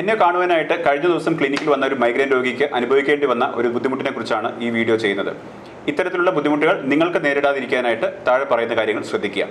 എന്നെ കാണുവാനായിട്ട് കഴിഞ്ഞ ദിവസം ക്ലിനിക്കിൽ വന്ന ഒരു മൈഗ്രെയിൻ രോഗിക്ക് അനുഭവിക്കേണ്ടി വന്ന ഒരു ബുദ്ധിമുട്ടിനെ കുറിച്ചാണ് ഈ വീഡിയോ ചെയ്യുന്നത്. ഇത്തരത്തിലുള്ള ബുദ്ധിമുട്ടുകൾ നിങ്ങൾക്ക് നേരിടാതിരിക്കാനായിട്ട് താഴെ പറയുന്ന കാര്യങ്ങൾ ശ്രദ്ധിക്കുക.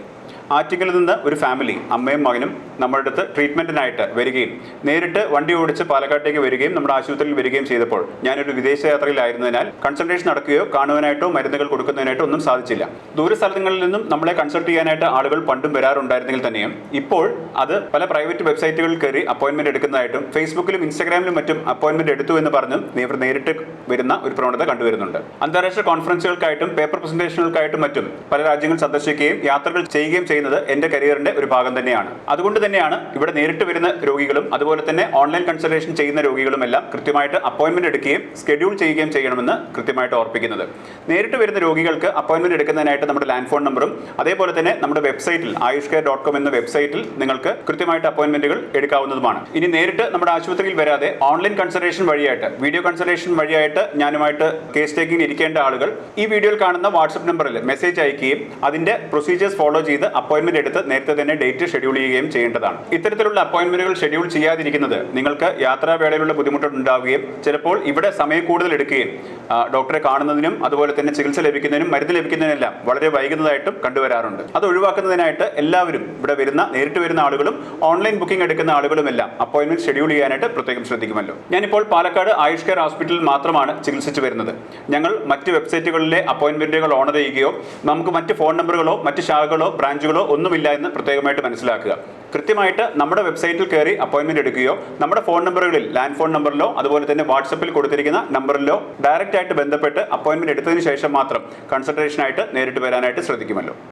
ആറ്റിങ്ങിൽ നിന്ന് ഒരു ഫാമിലി അമ്മയും മകനും നമ്മുടെ അടുത്ത് ട്രീറ്റ്മെന്റിനായിട്ട് വരികയും നേരിട്ട് വണ്ടി ഓടിച്ച് പാലക്കാട്ടേക്ക് വരികയും നമ്മുടെ ആശുപത്രിയിൽ വരികയും ചെയ്തപ്പോൾ ഞാനൊരു വിദേശ യാത്രയിലായിരുന്നതിനാൽ കൺസൾട്ടേഷൻ നടക്കുകയോ കാണുവാനായിട്ടോ മരുന്നുകൾ കൊടുക്കുന്നതിനായിട്ടോ ഒന്നും സാധിച്ചില്ല. ദൂര സ്ഥലങ്ങളിൽ നിന്നും നമ്മളെ കൺസൾട്ട് ചെയ്യാനായിട്ട് ആളുകൾ പണ്ടും വരാറുണ്ടായിരുന്നെങ്കിൽ തന്നെയും ഇപ്പോൾ അത് പല പ്രൈവറ്റ് വെബ്സൈറ്റുകളിൽ കയറി അപ്പോയിൻമെന്റ് എടുക്കുന്നതായിട്ടും ഫേസ്ബുക്കിലും ഇൻസ്റ്റാഗ്രാമിലും മറ്റും അപ്പോയിൻമെന്റ് എടുത്തു എന്ന് പറഞ്ഞും ഇവർ നേരിട്ട് വരുന്ന ഒരു പ്രവണത കണ്ടുവരുന്നുണ്ട്. അന്താരാഷ്ട്ര കോൺഫറൻസുകൾക്കായിട്ടും പേപ്പർ പ്രസന്റേഷനുകൾക്കായിട്ടും മറ്റും പല രാജ്യങ്ങൾ സന്ദർശിക്കുകയും യാത്രകൾ ചെയ്യുകയും ചെയ്യുന്നത് എന്റെ കരിയറിന്റെ ഒരു ഭാഗം തന്നെയാണ്. അതുകൊണ്ട് തന്നെയാണ് ഇവിടെ നേരിട്ട് വരുന്ന രോഗികളും അതുപോലെ തന്നെ ഓൺലൈൻ കൺസൾട്ടേഷൻ ചെയ്യുന്ന രോഗികളും എല്ലാം കൃത്യമായിട്ട് അപ്പോയിന്റ്മെന്റ് എടുക്കുകയും ഷെഡ്യൂൾ ചെയ്യുകയും ചെയ്യണമെന്ന് കൃത്യമായിട്ട് ഓർപ്പിക്കുന്നത്. നേരിട്ട് വരുന്ന രോഗികൾക്ക് അപ്പോയിന്റ്മെന്റ് എടുക്കുന്നതിനായിട്ട് നമ്മുടെ ലാൻഡ് ഫോൺ നമ്പറും അതേപോലെ തന്നെ നമ്മുടെ വെബ്സൈറ്റിൽ ആയുഷ് കെയർ ഡോട്ട് കോം എന്ന വെബ്സൈറ്റിൽ നിങ്ങൾക്ക് കൃത്യമായിട്ട് അപ്പോയിന്റ്മെന്റുകൾ എടുക്കാവുന്നതുമാണ്. ഇനി നേരിട്ട് നമ്മുടെ ആശുപത്രിയിൽ വരാതെ ഓൺലൈൻ കൺസൾട്ടേഷൻ വഴിയായിട്ട് വീഡിയോ കൺസൾട്ടേഷൻ വഴിയായിട്ട് ഞാനുമായിട്ട് കേസ് ടേക്കിംഗ് ഇരിക്കേണ്ട ആളുകൾ ഈ വീഡിയോയിൽ കാണുന്ന വാട്സപ്പ് നമ്പറിൽ മെസ്സേജ് അയക്കുകയും അതിന്റെ പ്രൊസീജിയേഴ്സ് ഫോളോ ചെയ്ത് അപ്പോയിന്റ്മെന്റ് എടുത്ത് നേരത്തെ തന്നെ ഡേറ്റ് ഷെഡ്യൂൾ ചെയ്യുകയും ചെയ്യേണ്ടതാണ്. ഇത്തരത്തിലുള്ള അപ്പോയിന്റ്മെന്റുകൾ ഷെഡ്യൂൾ ചെയ്യാതിരിക്കുന്നത് നിങ്ങൾക്ക് യാത്രാവേളയിലുള്ള ബുദ്ധിമുട്ടുണ്ടാവുകയും ചിലപ്പോൾ ഇവിടെ സമയം കൂടുതൽ എടുക്കുകയും ഡോക്ടറെ കാണുന്നതിനും അതുപോലെ തന്നെ ചികിത്സ ലഭിക്കുന്നതിനും മരുന്ന് ലഭിക്കുന്നതിനെല്ലാം വളരെ വൈകുന്നതായിട്ടും കണ്ടുവരാറുണ്ട്. അത് ഒഴിവാക്കുന്നതിനായിട്ട് എല്ലാവരും ഇവിടെ വരുന്ന നേരിട്ട് വരുന്ന ആളുകളും ഓൺലൈൻ ബുക്കിംഗ് എടുക്കുന്ന ആളുകളുമെല്ലാം അപ്പോയിന്റ്മെന്റ് ഷെഡ്യൂൾ ചെയ്യാനായിട്ട് പ്രത്യേകം ശ്രദ്ധിക്കുമല്ലോ. ഞാനിപ്പോൾ പാലക്കാട് ആയുഷ് കെയർ ഹോസ്പിറ്റലിൽ മാത്രമാണ് ചികിത്സിച്ചു വരുന്നത്. ഞങ്ങൾ മറ്റ് വെബ്സൈറ്റുകളിലെ അപ്പോയിന്റ്മെന്റുകൾ ഓണർ ചെയ്യുകയോ നമുക്ക് മറ്റ് ഫോൺ നമ്പറുകളോ മറ്റ് ശാഖകളോ ബ്രാഞ്ചുകളോ ഒന്നുമില്ല എന്ന് പ്രത്യേകമായിട്ട് മനസ്സിലാക്കുക. കൃത്യമായിട്ട് നമ്മുടെ വെബ്സൈറ്റിൽ കയറി അപ്പോയിന്റ്മെന്റ് എടുക്കുകയോ നമ്മുടെ ഫോൺ നമ്പറുകളിൽ ലാൻഡ് ഫോൺ നമ്പറിലോ അതുപോലെ തന്നെ വാട്സപ്പിൽ കൊടുത്തിരിക്കുന്ന നമ്പറിലോ ഡയറക്റ്റ് ആയിട്ട് ബന്ധപ്പെട്ട് അപ്പോയിന്റ്മെന്റ് എടുത്തതിന് ശേഷം മാത്രം കൺസൾട്ടേഷനായിട്ട് നേരിട്ട് വരാനായിട്ട് ശ്രദ്ധിക്കുമല്ലോ.